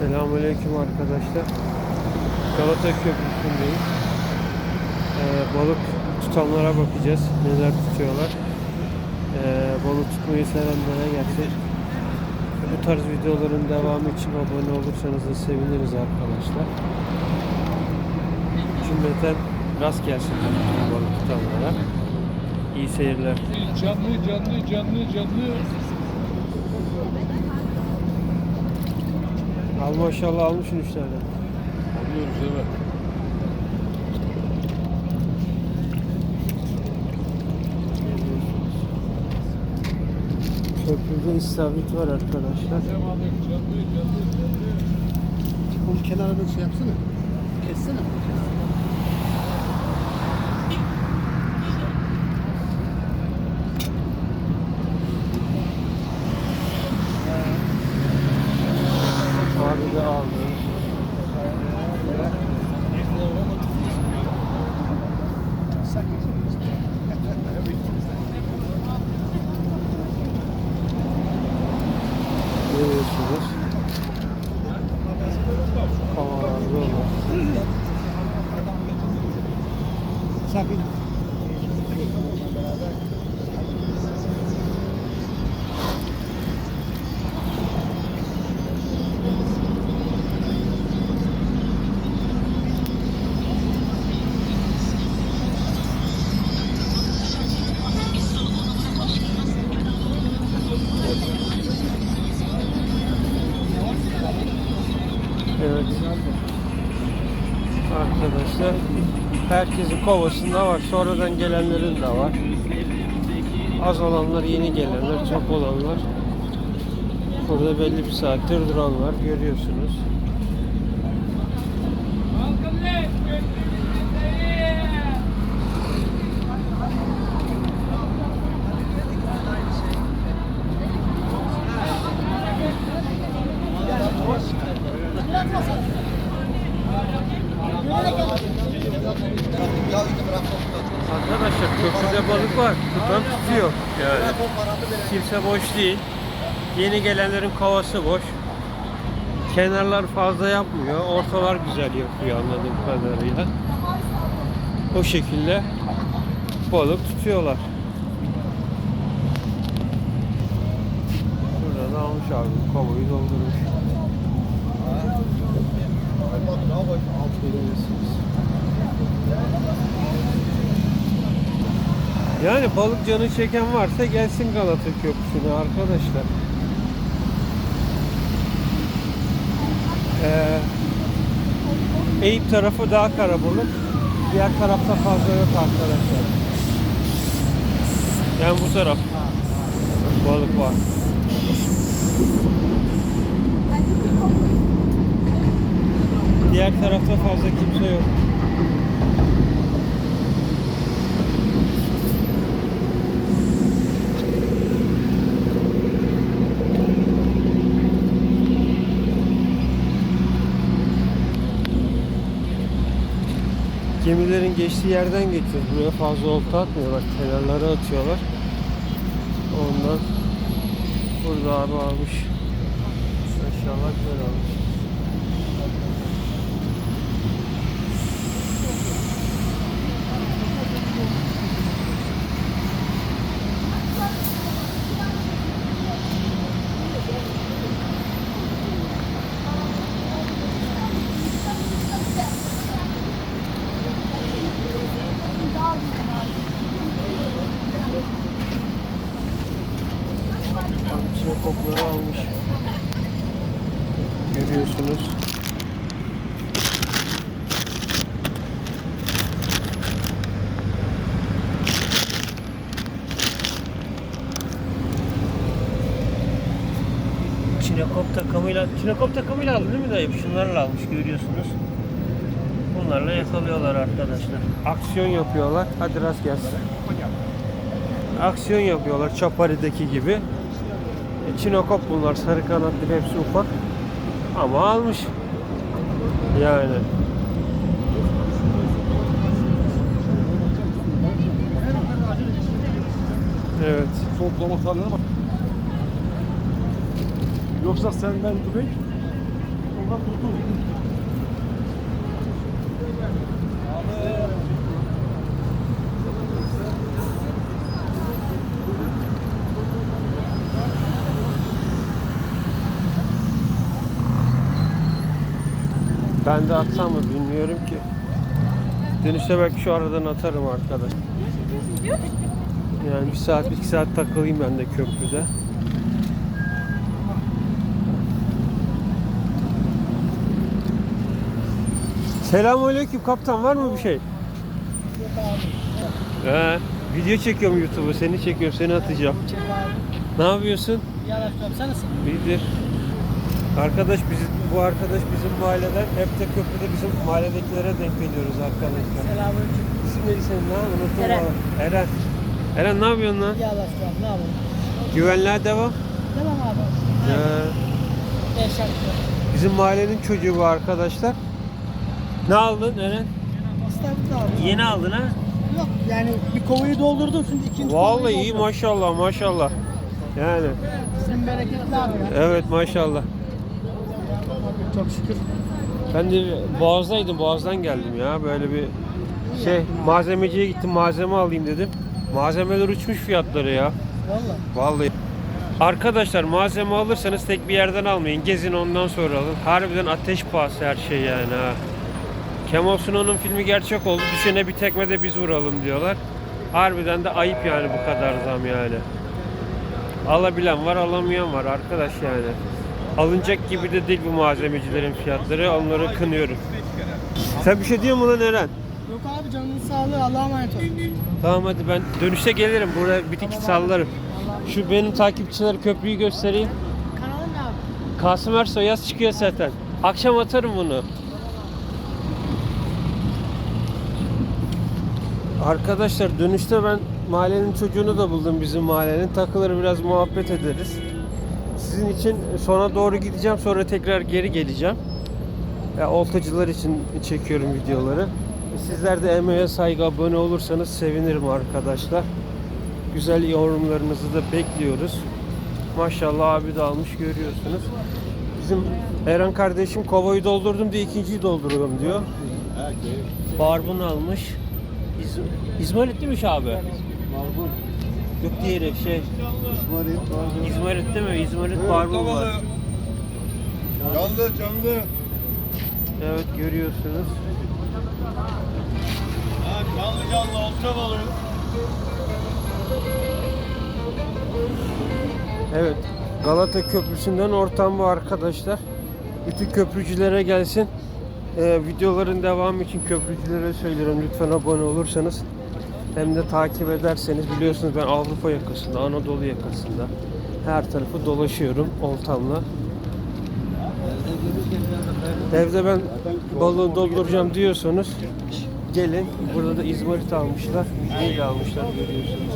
Selamünaleyküm arkadaşlar. Galata Köprüsü'ndeyiz. Ee, balık tutanlara bakacağız. Neler tutuyorlar. Ee, balık tutmayı sevenlere gelsin. Bu tarz videoların devamı için abone olursanız da seviniriz arkadaşlar. Cümleten rast gelsin balık tutanlara. İyi seyirler. Canlı canlı canlı canlı. Al maşallah almışsın üç tane. Alıyoruz evet. Köprüde istavrit var arkadaşlar. Onun kenarını şey yapsana. Kessene. Abi de aldı. Görüyorsunuz. Havalar böyle. Sakın. Evet. Arkadaşlar herkesin kovasında var. Sonradan gelenlerin de var. Az olanlar yeni gelenler, çok olanlar. Burada belli bir saattir duranlar görüyorsunuz. Arkadaşlar köprüde balık var. Tutan tutuyor. Yani kimse boş değil. Yeni gelenlerin kovası boş. Kenarlar fazla yapmıyor. Ortalar güzel yapıyor anladığım kadarıyla. O şekilde balık tutuyorlar. Burada da almış abi. Kovayı doldurmuş. Görüyorsunuz. Yani balık canı çeken varsa gelsin Galata Köprüsü'ne arkadaşlar. Ee, Eyüp tarafı daha karabalık. Diğer tarafta fazla yok arkadaşlar. Yani bu taraf balık var. Diğer tarafta fazla kimse yok. Gemilerin geçtiği yerden geçiyor. Buraya fazla olta atmıyorlar. Kenarlara atıyorlar. Ondan burada abi almış. İnşallah güzel almış. İçine kopları almış. Görüyorsunuz. Çinekop takımıyla, Çinekop takımıyla aldı değil mi dayı? Şunlarla almış görüyorsunuz. Bunlarla yakalıyorlar arkadaşlar. Aksiyon yapıyorlar. Hadi rast gelsin. Aksiyon yapıyorlar Çapari'deki gibi. E, Çinokop bunlar sarı kanatlı hepsi ufak. Ama almış. Yani. Evet. Toplama tarlana bak. Yoksa senden tüfek Ben de atsam mı bilmiyorum ki. Dönüşte belki şu aradan atarım arkadaş. Yani bir saat, iki saat takılayım ben de köprüde. Selamünaleyküm kaptan var mı bir şey? He, video çekiyorum YouTube'a seni çekiyorum seni atacağım. Ne yapıyorsun? Yaraştım sen nasılsın? İyidir. Arkadaş biz bu arkadaş bizim mahalleden hep de köprüde bizim mahalledekilere denk geliyoruz arkadaşlar. Selamünaleyküm. İsim neydi senin lan? Unuttum Eren. valla. Eren. Eren ne yapıyorsun lan? Yaraştım. Ne yapalım? Güvenliğe devam. Tamam abi. Ee, Yaşarım. bizim mahallenin çocuğu bu arkadaşlar. Ne aldın Eren? İstanbul'da abi. Yeni aldın ha? Yok yani bir kovayı doldurdum şimdi ikinci Vallahi kovayı iyi dolduruyorum. maşallah maşallah. Yani Sizin bereketli abi ya. evet maşallah. Çok şükür. Ben de Boğaz'daydım. Boğaz'dan geldim ya. Böyle bir şey malzemeciye gittim. Malzeme alayım dedim. Malzemeler uçmuş fiyatları ya. Valla. Vallahi. Arkadaşlar malzeme alırsanız tek bir yerden almayın. Gezin ondan sonra alın. Harbiden ateş pahası her şey yani ha. Kemal Sunal'ın filmi gerçek oldu. Düşene bir tekme de biz vuralım diyorlar. Harbiden de ayıp yani bu kadar zam yani. Alabilen var, alamayan var arkadaş yani. Alınacak gibi de değil bu malzemecilerin fiyatları. Onları kınıyorum. Sen bir şey diyor mu lan Eren? Yok abi canının sağlığı Allah'a emanet olun. Tamam hadi ben dönüşte gelirim. Buraya bir iki sallarım. Şu benim takipçiler köprüyü göstereyim. Kanalın ne abi? Kasım Ersoy yaz çıkıyor zaten. Akşam atarım bunu. Arkadaşlar dönüşte ben mahallenin çocuğunu da buldum bizim mahallenin. Takılır biraz muhabbet ederiz. Sizin için sona doğru gideceğim sonra tekrar geri geleceğim. Ya, oltacılar için çekiyorum videoları. Sizler de emeğe saygı abone olursanız sevinirim arkadaşlar. Güzel yorumlarınızı da bekliyoruz. Maşallah abi de almış görüyorsunuz. Bizim Eren kardeşim kovayı doldurdum diye ikinciyi dolduruyorum diyor. Barbun almış. İz İzmarit değil mi şu abi? Yok diğeri şey. İzmarit değil mi? İzmarit barbun var. Canlı canlı. Evet görüyorsunuz. Ha, canlı canlı olta balığı. Evet. Galata Köprüsü'nden ortam bu arkadaşlar. Bütün köprücülere gelsin. Ee, videoların devamı için köprücülere söylüyorum. Lütfen abone olursanız. Hem de takip ederseniz biliyorsunuz ben Avrupa yakasında, Anadolu yakasında her tarafı dolaşıyorum oltamla. Evde ben balığı dolduracağım diyorsanız gelin. Burada da izmarit almışlar. Midyeyle almışlar görüyorsunuz.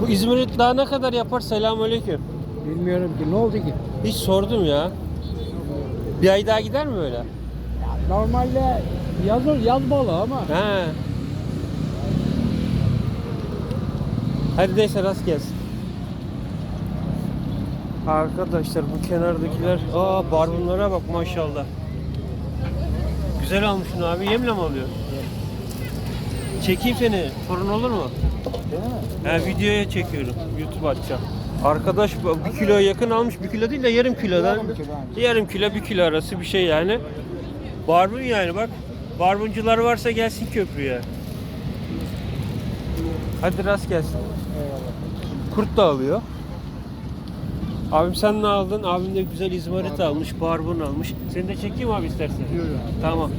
Bu İzmarit daha ne kadar yapar? Selamünaleyküm. Bilmiyorum ki ne oldu ki? Hiç sordum ya. Bir ay daha gider mi böyle? Normalde yaz, yaz balığı ama He. Hadi neyse rast gelsin. Arkadaşlar bu kenardakiler aa barbunlara bak maşallah. Güzel almışsın abi. Yemle mi alıyor? Çekeyim seni. Sorun olur mu? He, videoya çekiyorum. YouTube açacağım. Arkadaş bir kiloya yakın almış. Bir kilo değil de yarım kilodan. Yarım kilo, bir kilo arası bir şey yani. Barbun yani bak. Barbuncular varsa gelsin köprüye. Hadi rast gelsin. Kurt da alıyor. Abim sen ne aldın? Abim de güzel izmarit almış, barbun almış. Seni de çekeyim abi istersen. Tamam.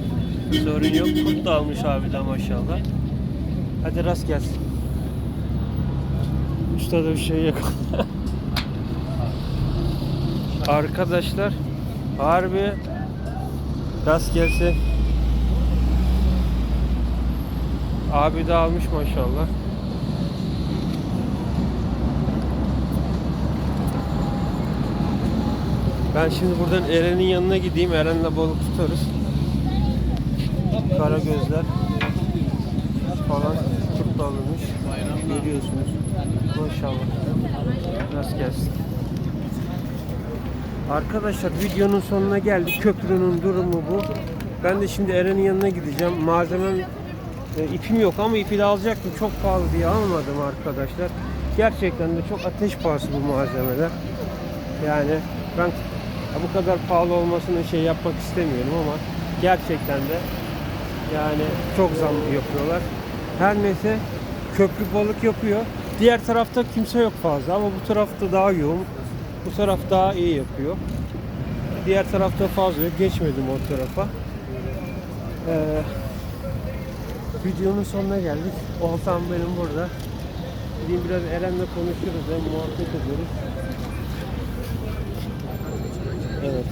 Sorun yok. Kurt da almış abi de maşallah. Hadi rast gelsin. Usta da bir şey yok. Arkadaşlar harbi rast gelsin. Abi de almış maşallah. Ben şimdi buradan Eren'in yanına gideyim. Eren'le balık tutarız. Kara gözler falan kurt alınmış. Görüyorsunuz. Maşallah. Rast gelsin. Arkadaşlar videonun sonuna geldik. Köprünün durumu bu. Ben de şimdi Eren'in yanına gideceğim. Malzemem e, ipim yok ama ipi de alacaktım. Çok pahalı diye almadım arkadaşlar. Gerçekten de çok ateş pahası bu malzemeler. Yani ben bu kadar pahalı olmasını şey yapmak istemiyorum ama gerçekten de yani çok zam yapıyorlar. Her neyse köprü balık yapıyor. Diğer tarafta kimse yok fazla ama bu tarafta daha yoğun. Bu taraf daha iyi yapıyor. Diğer tarafta fazla yok. Geçmedim o tarafa. Ee, videonun sonuna geldik. Oltam benim burada. Gideyim biraz Eren'le konuşuruz. Hem muhabbet ediyoruz. Evet.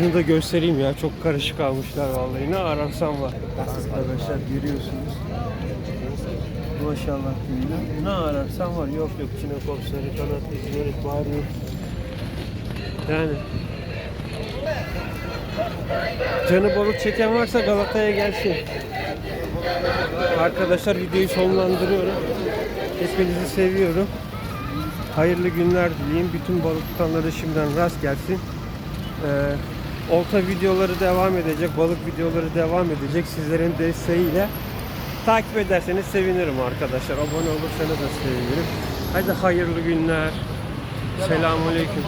Şunu da göstereyim ya. Çok karışık almışlar vallahi. Ne ararsam var. Arkadaşlar görüyorsunuz. Maşallah diyelim. Ne ararsam var. Yok yok. Çinekop, sarı kanat, izmarit, var yok. Yani. Canı balık çeken varsa Galata'ya gelsin. Arkadaşlar videoyu sonlandırıyorum. Hepinizi seviyorum. Hayırlı günler dileyim. Bütün balık tutanlara şimdiden rast gelsin. Ee, olta videoları devam edecek, balık videoları devam edecek. Sizlerin desteğiyle takip ederseniz sevinirim arkadaşlar. Abone olursanız da sevinirim. Hadi hayırlı günler. Selamünaleyküm.